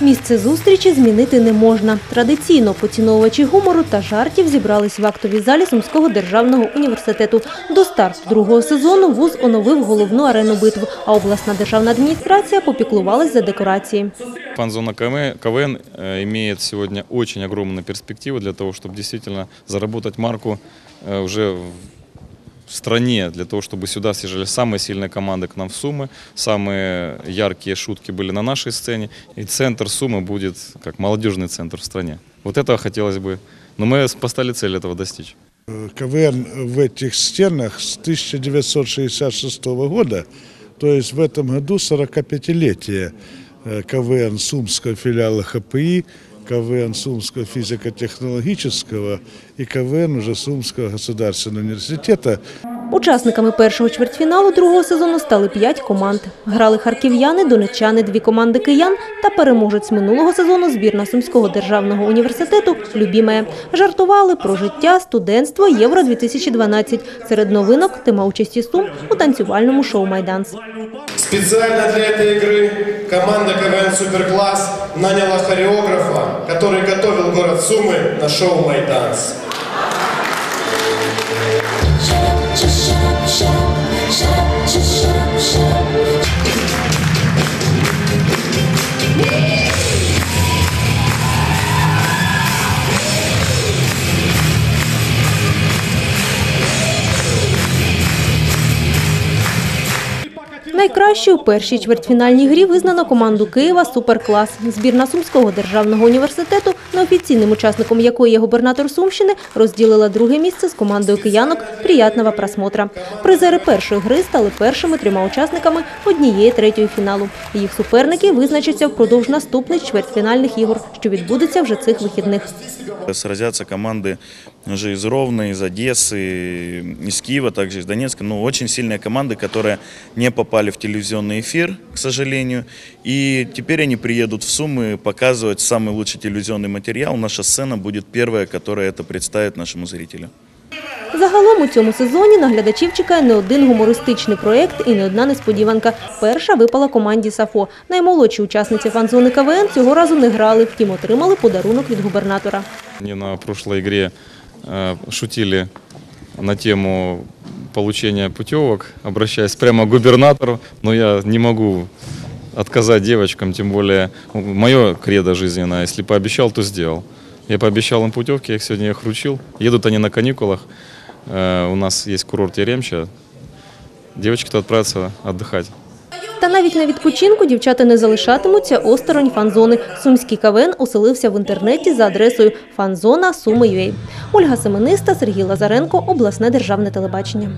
Місце зустрічі змінити не можна. Традиційно поціновувачі гумору та жартів зібрались в актовій залі Сумського державного університету. До старту другого сезону вуз оновив головну арену битв, а обласна державна адміністрація попіклувалась за декорації. Фан-зона КВН, КВН э, имеет сегодня очень огромные перспективы для того, чтобы действительно заработать марку э, уже в в стране, для того, чтобы сюда съезжали самые сильные команды к нам в Сумы, самые яркие шутки были на нашей сцене, и центр Сумы будет как молодежный центр в стране. Вот этого хотелось бы, но мы поставили цель этого достичь. КВН в этих стенах с 1966 года, то есть в этом году 45-летие э, КВН Сумского филиала ХПИ, КВН Сумского физико-технологического и КВН уже Сумского государственного университета. Учасниками першого чвертьфіналу другого сезону стали п'ять команд. Грали харків'яни, донеччани, дві команди киян та переможець минулого сезону збірна Сумського державного університету «Любімеє». Жартували про життя, студентство, Євро-2012. Серед новинок – тема участі Сум у танцювальному шоу «Майданс». Специально для этой игры команда КВН «Суперкласс» наняла хореографа, который Сумы на шоу «Майданс». Найкраще у першій чвертьфінальній грі визнано команду Києва «Суперклас». Збірна Сумського державного університету, неофіційним учасником якої є губернатор Сумщини, розділила друге місце з командою киянок «Приятного просмотра». Призери першої гри стали першими трьома учасниками однієї третьої фіналу. Їх суперники визначаться впродовж наступних чвертьфінальних ігор, що відбудеться вже цих вихідних. Сразятся команды уже из Ровно, из Одессы, из Киева, также из Донецка. Ну, очень сильные команды, которые не попали в телевизионный эфир, к сожалению. И теперь они приедут в Сумы показывать самый лучший телевизионный материал. Наша сцена будет первая, которая это представит нашему зрителю. Загалом у цьому сезоні на глядачів чекає не один гумористичний проєкт і не одна несподіванка. Перша випала команді «Сафо». Наймолодші учасниці фан-зони КВН цього разу не грали, втім отримали подарунок від губернатора. Они на прошлой игре э, шутили на тему получения путевок, обращаясь прямо к губернатору, но я не могу отказать девочкам, тем более мое кредо жизненное, если пообещал, то сделал. Я пообещал им путевки, я их сегодня их вручил. Едут они на каникулах, Э, у нас есть курорт Яремча. Девочки-то отправятся отдыхать. Та навіть на відпочинку дівчата не залишатимуться осторонь фан-зони. Сумський КВН оселився в інтернеті за адресою фанзона Суми.ua. Ольга Семениста, Сергій Лазаренко, обласне державне телебачення.